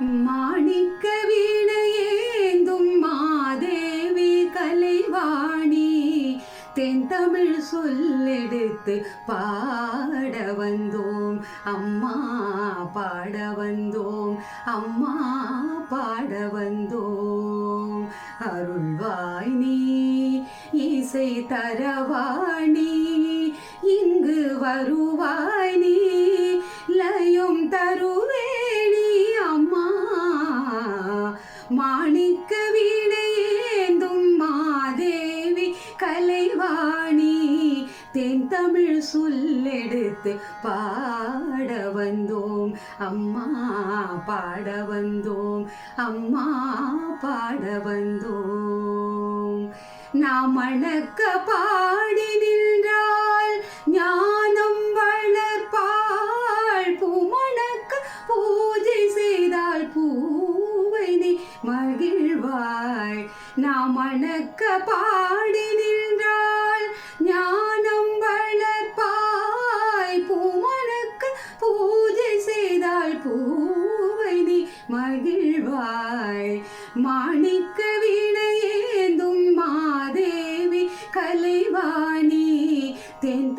மாணிக்க வீணையேந்தும் மாதேவி கலைவாணி. தென்தமிழ் சொல்லெடுத்து பாட வந்தோம். அம்மா பாட வந்தோம். அம்மா பாட வந்தோம். அருள்வாய் நீ இசை தரவாணி. இங்கு வரும் மாணிக்க வீணையேந்தும் மாதேவி கலைவாணி. தென் தமிழ் சொல்லெடுத்து பாட வந்தோம். அம்மா பாட வந்தோம். அம்மா பாட வந்தோம். நாம் அணக்க பாடினில் நாம் அணக்க பாடி நின்றாள் ஞானம் வளர்ப்பாய். பூமணக்க பூஜை செய்தால் பூவை நீ மகிழ்வாய். மாணிக்க வீணையேந்தும் மாதேவி கலைவாய்.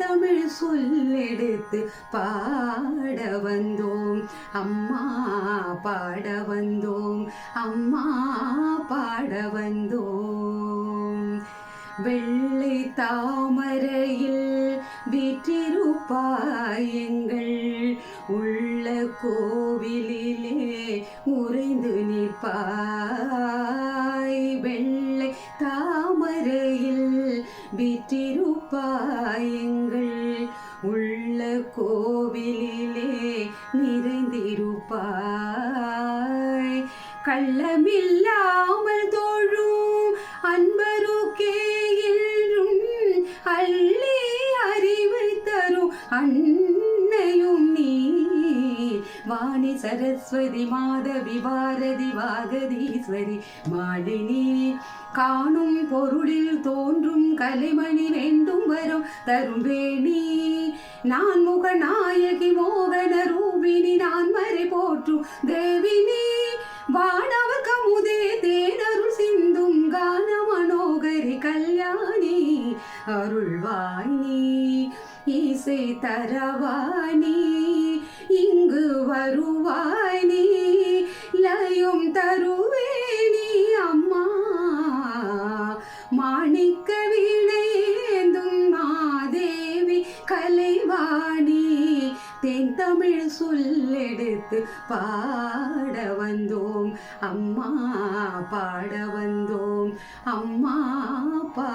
தமிழ் சொல்லெடுத்து பாட வந்தோம். அம்மா பாட வந்தோம். அம்மா பாட வந்தோம். வெள்ளை தாமரையில் வீற்றிருப்பாயங்கள். உள்ள கோவிலிலே உறைந்து நிற்பாய் வீற்றிருப்பாய் உள்ள கோவிலிலே நிறைந்திருப்பாய். கள்ளமில்லாமல் தோழும் அன்பருக்கே என்றும் அள்ளி அறிவை தரும் அன்னையும் வாணி சரஸ்வதி மாதவி பாரதி வாகதீஸ்வரி மாலினி. காணும் பொருளில் தோன்றும் கலைமணி வேண்டும் வரும் தரும்பேணி நான் முக நாயகி மோகன ரூபினி நான் மறை போற்றும் தேவினி. வானவ கமுதே தேனருள் சிந்தும் கான மனோகரி கல்யாணி. அருள்வாணி இசை தரவாணி. வருவாய் நீ லயம் தருவே நீ அம்மா. மாணிக்க வீணையேந்தும் மாதேவி கலைவாணி. தென் தமிழ் சொல்லெடுத்து பாட வந்தோம் அம்மா பாட வந்தோம் அம்மா பா